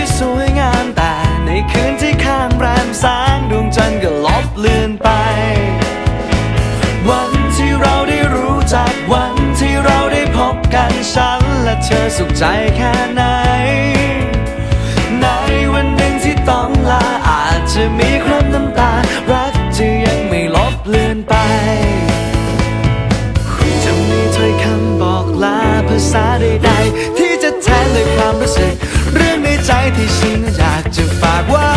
ที่สวยงามแต่ในคืนที่ข้างแรมแสงดวงจันทร์ก็ลบเลือนไป วันที่เราได้รู้จักวันที่เราได้พบกันฉันและเธอสุขใจแค่ไหน ในวันหนึ่งที่ต้องลาอาจจะมีคราบน้ำตา รักจะยังไม่ลบเลือนไปจะมีถ้อยคำบอกลาภาษาใดๆ ที่ฉันอยากจะฝากไว้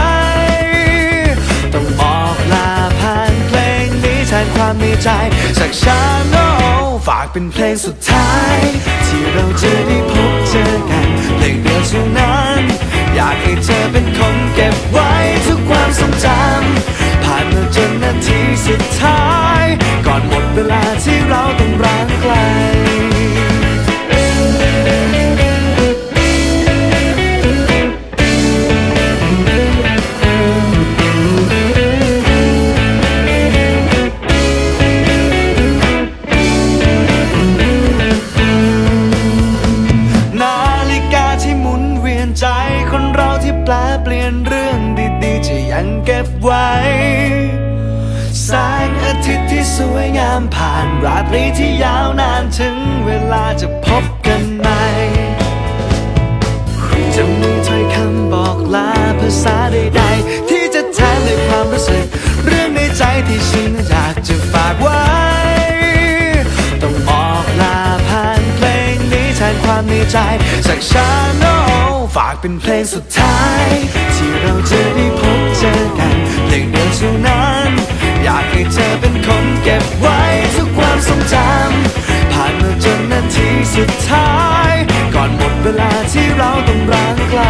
ต้องบอกลาผ่านเพลงนี้แทนความในใจจากชาโนฝากเป็นเพลงสุดท้าย ที่เราจะได้พบเจอกัน เพลงเดียวเท่านั้น อยากให้เธอเป็นคนเก็บไว้ บไว้ แสงอาทิตย์ที่สวยงามผ่านราตรีที่ยาวนานถึงเวลาจะพบกันใหม่จะมีถ้อยคำบอกลาภาษาใดๆ ที่จะแทนด้วยความรู้สึก เรื่องในใจที่ฉันอยากจะฝากไว้ ต้องบอกลาผ่านเพลงนี้แทนความในใจจากชาโน ฝากเป็นเพลงสุดท้าย ที่เราจะได้พบเจอกันเพลงเดียวเท่านั้น อยากให้เธอเป็นคนเก็บไว้ทุกความทรงจำผ่านมาจนนาทีสุดท้าย ก่อนหมดเวลาที่เราต้องร้างไกล